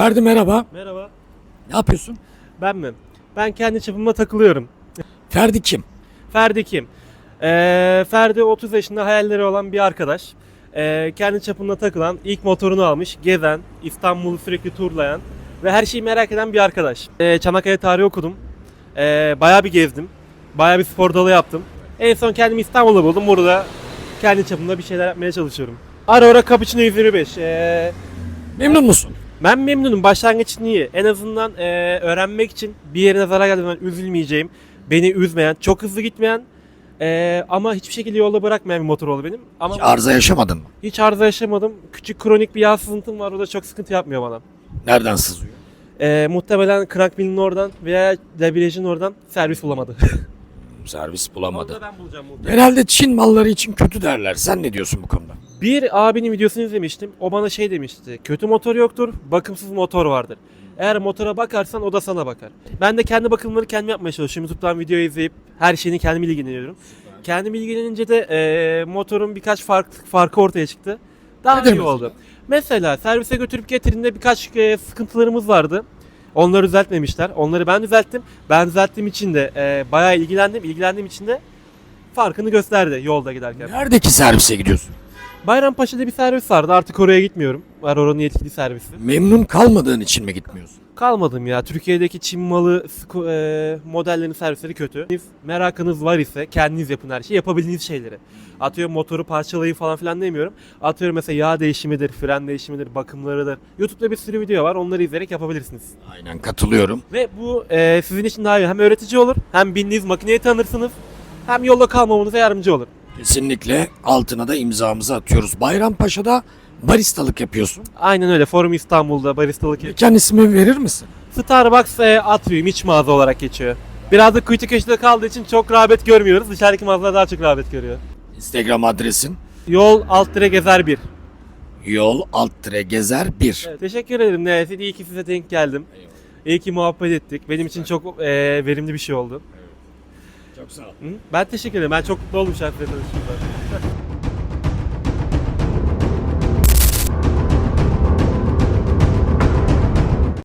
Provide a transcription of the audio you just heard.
Ferdi merhaba. Merhaba. Ne yapıyorsun? Ben mi? Ben kendi çapıma takılıyorum. Ferdi kim? Ferdi kim? Ee, Ferdi 30 yaşında hayalleri olan bir arkadaş. Ee, kendi çapında takılan, ilk motorunu almış, gezen, İstanbul'u sürekli turlayan ve her şeyi merak eden bir arkadaş. Ee, Çanakkale tarihi okudum. Ee, bayağı bir gezdim. Bayağı bir spor dalı yaptım. En son kendimi İstanbul'da buldum. Burada kendi çapımda bir şeyler yapmaya çalışıyorum. Ara ara Cappuccino 125. Ee, Memnun musun? Ben memnunum. Başlangıç için iyi. En azından e, öğrenmek için bir yerine zarar zaman üzülmeyeceğim. Beni üzmeyen, çok hızlı gitmeyen e, ama hiçbir şekilde yolda bırakmayan bir motor oldu benim. Ama Hiç arıza yaşamadın mı? hiç arıza yaşamadım. Küçük kronik bir yağ sızıntım var. O da çok sıkıntı yapmıyor bana. Nereden sızıyor? E, muhtemelen crank pilinin oradan veya debriyajın oradan servis bulamadı. Servis bulamadı. ben bulacağım muhtemelen. Genelde Çin malları için kötü derler. Sen ne diyorsun bu konuda? Bir abinin videosunu izlemiştim. O bana şey demişti. Kötü motor yoktur, bakımsız motor vardır. Eğer motora bakarsan o da sana bakar. Ben de kendi bakımları kendim yapmaya çalışıyorum. YouTube'dan video izleyip her şeyini kendim ilgileniyorum. Kendim ilgilenince de eee, motorun birkaç farklı farkı ortaya çıktı. Daha Nedir iyi mesela? oldu. Mesela servise götürüp getirdiğinde birkaç eee, sıkıntılarımız vardı. Onları düzeltmemişler. Onları ben düzelttim. Ben düzelttiğim için de eee, bayağı ilgilendim. İlgilendiğim için de farkını gösterdi yolda giderken. Neredeki servise gidiyorsun? Bayrampaşa'da bir servis vardı. Artık oraya gitmiyorum. Var oranın yetkili servisi. Memnun kalmadığın için mi gitmiyorsun? Kalmadım ya. Türkiye'deki Çin malı e, modellerin servisleri kötü. Siz Merakınız var ise kendiniz yapın her şeyi. Yapabildiğiniz şeyleri. Atıyorum motoru parçalayın falan filan demiyorum. Atıyorum mesela yağ değişimidir, fren değişimidir, bakımlarıdır. YouTube'da bir sürü video var. Onları izleyerek yapabilirsiniz. Aynen katılıyorum. Ve bu e, sizin için daha iyi. Hem öğretici olur, hem bindiğiniz makineyi tanırsınız. Hem yolda kalmamanıza yardımcı olur. Kesinlikle altına da imzamızı atıyoruz. Bayrampaşa'da baristalık yapıyorsun. Aynen öyle. Forum İstanbul'da baristalık Mekan ismi verir misin? Starbucks e, Atrium iç mağaza olarak geçiyor. Biraz da kuytu köşede kaldığı için çok rağbet görmüyoruz. Dışarıdaki mağazalar daha çok rağbet görüyor. Instagram adresin Yol alt dire gezer bir. yol alt tire gezer 1. Evet, teşekkür ederim. Neyse iyi ki size denk geldim. İyi ki muhabbet ettik. Benim için çok e, verimli bir şey oldu. Çok sağ ol. Hı? Ben teşekkür ederim. Ben çok mutlu oldum tanıştığımda.